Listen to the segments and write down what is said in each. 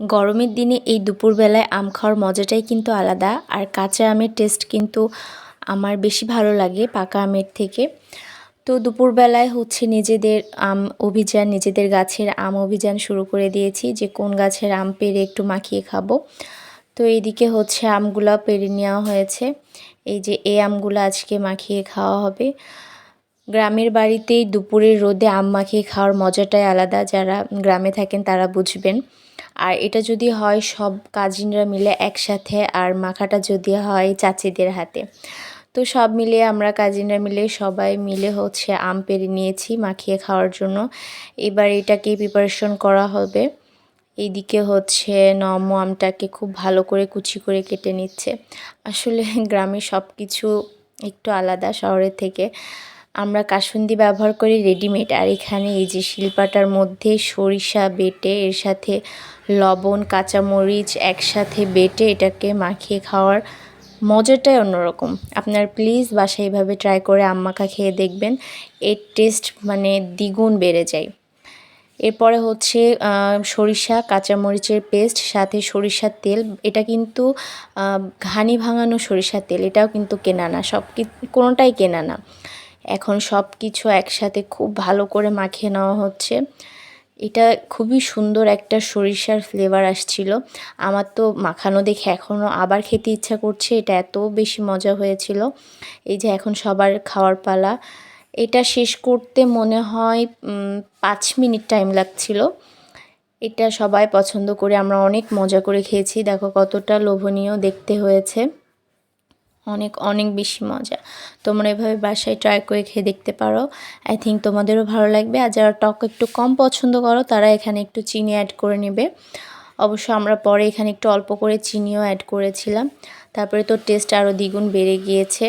গরমের দিনে এই দুপুরবেলায় আম খাওয়ার মজাটাই কিন্তু আলাদা, আর কাঁচা আমের টেস্ট কিন্তু আমার বেশি ভালো লাগে পাকা আমের থেকে। তো দুপুরবেলায় হচ্ছে নিজেদের আম অভিযান, নিজেদের গাছের আম অভিযান শুরু করে দিয়েছি, যে কোন গাছের আম পেরে একটু মাখিয়ে খাব। তো এইদিকে হচ্ছে আমগুলো পেরে নেওয়া হয়েছে। এই যে এই আমগুলো আজকে মাখিয়ে খাওয়া হবে। গ্রামের বাড়িতেই দুপুরের রোদে আম মাখিয়ে খাওয়ার মজাটাই আলাদা, যারা গ্রামে থাকেন তারা বুঝবেন। আর এটা যদি হয়, সব কাজিনরা মিলে একসাথে আর মাখাটা যদি হয় চাচিদের হাতে। তো সব মিলিয়ে আমরা কাজিনরা মিলে সবাই মিলে হচ্ছে আম পেরে নিয়েছি মাখিয়ে খাওয়ার জন্য। এবার এটাকে প্রিপারেশন করা হবে। এইদিকে হচ্ছে নম আমটাকে খুব ভালো করে কুচি করে কেটে নিচ্ছে। আসলে গ্রামে সব কিছু একটু আলাদা শহরের থেকে। আমরা কাসুন্দি ব্যবহার করি রেডিমেড। আর এখানে এই যে শিল্পাটার মধ্যে সরিষা বেটে, এর সাথে লবণ, কাঁচামরিচ একসাথে বেটে এটাকে মাখিয়ে খাওয়ার মজাটাই অন্যরকম। আপনার প্লিজ বাসায় এভাবে ট্রাই করে আম্মাখা খেয়ে দেখবেন, এর টেস্ট মানে দ্বিগুণ বেড়ে যায়। এরপরে হচ্ছে সরিষা, কাঁচামরিচের পেস্ট সাথে সরিষার তেল। এটা কিন্তু ঘানি ভাঙানো সরিষার তেল, এটাও কিন্তু কেনা না, সব কোনোটাই কেনা না। এখন সব কিছু একসাথে খুব ভালো করে মাখিয়ে নেওয়া হচ্ছে। এটা খুবই সুন্দর একটা সরিষার ফ্লেভার আসছিল। আমার তো মাখানো দেখে এখনও আবার খেতে ইচ্ছা করছে, এটা এত বেশি মজা হয়েছিল। এই যে এখন সবার খাওয়ার পালা। এটা শেষ করতে মনে হয় পাঁচ মিনিট টাইম লাগছিল। এটা সবাই পছন্দ করে, আমরা অনেক মজা করে খেয়েছি। দেখো কতটা লোভনীয় দেখতে হয়েছে। অনেক অনেক বেশি মজা। তোমরা এভাবে বাসায় ট্রাই করে খেয়ে দেখতে পারো। আই থিঙ্ক তোমাদেরও ভালো লাগবে। আর যারা টক একটু কম পছন্দ করো, তারা এখানে একটু চিনি অ্যাড করে নেবে। অবশ্য আমরা পরে এখানে একটু অল্প করে চিনিও অ্যাড করেছিলাম। তারপরে তো টেস্ট আরও দ্বিগুণ বেড়ে গিয়েছে।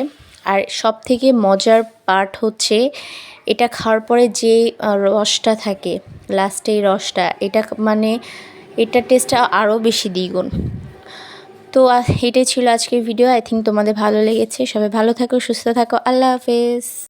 আর সব থেকে মজার পার্ট হচ্ছে, এটা খাওয়ার পরে যে রসটা থাকে লাস্টে এই রসটা, এটা মানে এটা টেস্টটা আরও বেশি দ্বিগুণ। তো এটাই ছিল আজকের ভিডিও আই থিঙ্ক তোমাদের ভালো লেগেছে। সবাই ভালো থাকো, সুস্থ থাকো। আল্লাহ হাফেজ।